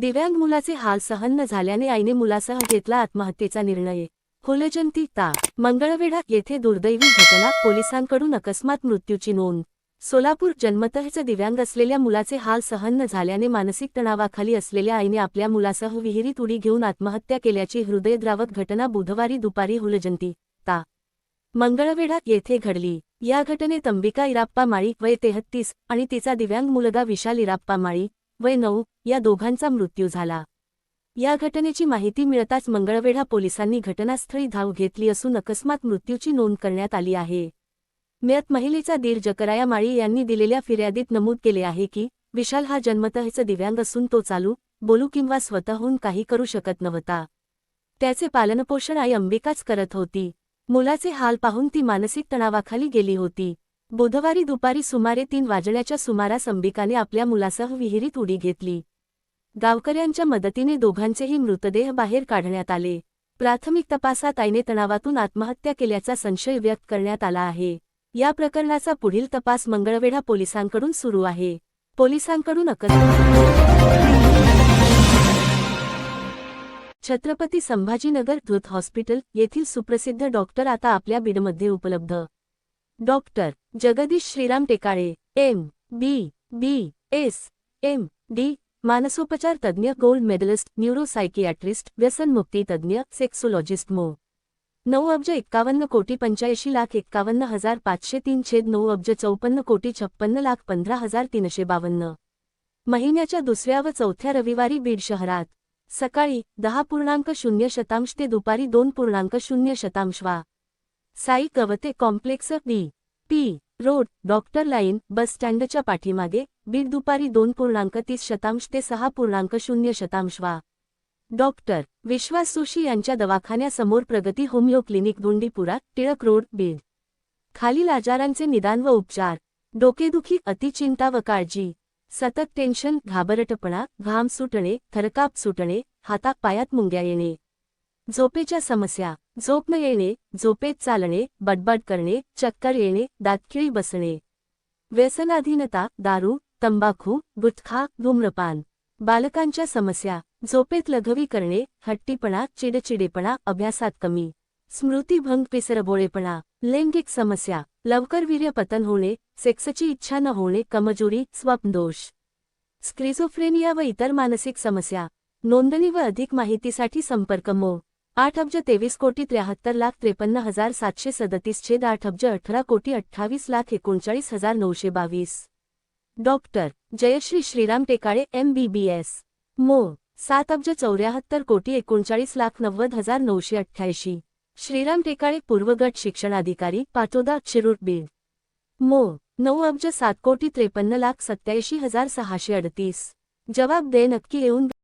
दिव्यांग मुलाचे हाल सहन न झाल्याने आईने मुलासह घेतला आत्महत्येचा निर्णय. हुलजंती ता मंगळवेढा येथे दुर्दैवी घटना पोलिसांकडून अकस्मात मृत्यूची नोंद. सोलापूर जन्मतःच दिव्यांग असलेल्या मुलाचे हाल सहन न झाल्याने मानसिक तणावाखाली असलेल्या आईने आपल्या मुलासह विहिरीत उडी घेऊन आत्महत्या केल्याची हृदयद्रावक घटना बुधवारी दुपारी हुलजंती ता मंगळवेढा येथे घडली. या घटनेत अंबिका इराप्पा माळी वय तेहत्तीस आणि तिचा दिव्यांग मुलगा विशाल इराप्पा माळी वय नऊ या दोघांचा मृत्यू झाला. या घटनेची माहिती मिळताच मंगळवेढा पोलिसांनी घटनास्थळी धाव घेतली असून अकस्मात मृत्यूची नोंद करण्यात आली आहे. मयत महिलेचा दीर जकराया माळी यांनी दिलेल्या फिर्यादीत नमूद केले आहे की विशाल हा जन्मतःच दिव्यांग असून तो चालू बोलू किंवा स्वतःहून काही करू शकत नव्हता. त्याचे पालनपोषण आई अंबिकाच करत होती. मुलाचे हाल पाहून ती मानसिक तणावाखाली गेली होती. बुधवारी दुपारी सुमारे तीन वाजण्याच्या सुमारास अंबिकाने आपल्या मुलासह विहिरीत उडी घेतली. गावकऱ्यांच्या मदतीने दोघांचेही मृतदेह बाहेर काढण्यात आले. प्राथमिक तपासात आईने तणावातून आत्महत्या केल्याचा संशय व्यक्त करण्यात आला आहे. या प्रकरणाचा पुढील तपास मंगळवेढा पोलिसांकडून सुरू आहे. पोलिसांकडून छत्रपती संभाजीनगर धृत हॉस्पिटल येथील सुप्रसिद्ध डॉक्टर आता आपल्या बीडमध्ये उपलब्ध. Doctor Jagdish Shriram Tekale M B B S M D मानसोपचार तज्ज्ञ गोल्ड मेडलिस्ट न्यूरोसायकियाट्रिस्ट व्यसनमुक्ती तज्ज्ञ सेक्सोलॉजिस्ट मो. नऊ अब्ज एक्कावन्न कोटी पंच्याऐंशी लाख एक्कावन्न हजार पाचशे तीन छेद नऊ अब्ज चौपन्न कोटी छप्पन्न लाख पंधरा हजार तीनशे बावन्न. महिन्याच्या दुसऱ्या व चौथ्या रविवारी बीड शहरात. सकाळी दहा पूर्णांक शून्य शतांश ते दुपारी दोन पूर्णांक शून्य शतांश वा. Sai Gavate complex D P road doctor line bus स्टँडच्या पाठीमागे बीड दुपारी दोन पूर्णांक तीस शतांश ते सहा पूर्णांक शून्य शतांश वा. डॉक्टर विश्वास सुशी यांच्या दवाखान्यासमोर Pragati homeo clinic Gundipura Tilak road Beed. खालील आजारांचे निदान व उपचार. डोकेदुखी अतिचिंता व काळजी. सतत टेन्शन घाबरटपणा घाम सुटणे थरकाप सुटणे हातापायात मुंग्या येणे. झोपेच्या समस्या झोप न येणे झोपेत चालणे बडबड करणे चक्कर येणे दातखिळी बसणे. व्यसनाधीनता दारू तंबाखू गुटखा धूम्रपान. बालकांच्या समस्या झोपेत लघवी करणे हट्टीपणा चिडचिडेपणा अभ्यासात कमी. स्मृतीभंग पिसरबोळेपणा. लैंगिक समस्या लवकर वीर्यपतन होणे सेक्सची इच्छा न होणे कमजोरी स्वप्नदोष. स्क्रिझोफ्रेनिया व इतर मानसिक समस्या. नोंदणी व अधिक माहितीसाठी संपर्क मो आठ अब्ज तेवीस कोटी त्र्याहत्तर लाख त्रेपन्न हजार सातशे सदतीस छेद आठ अब्ज अठरा कोटी अठ्ठावीस लाख एकोणचाळीस हजार नऊशे बावीस. Doctor Jayashree Shriram Tekale M B B S मो. सात अब्ज चौऱ्याहत्तर कोटी एकोणचाळीस लाख नव्वद हजार नऊशे अठ्ठ्याऐंशी. श्रीराम टेकाळे पूर्वगट शिक्षणाधिकारी पाटोदा शिरूर बीड. मो. नऊ अब्ज सात कोटी त्रेपन्न लाख सत्याऐंशी हजार सहाशे अडतीस. जबाब दे नक्की येऊन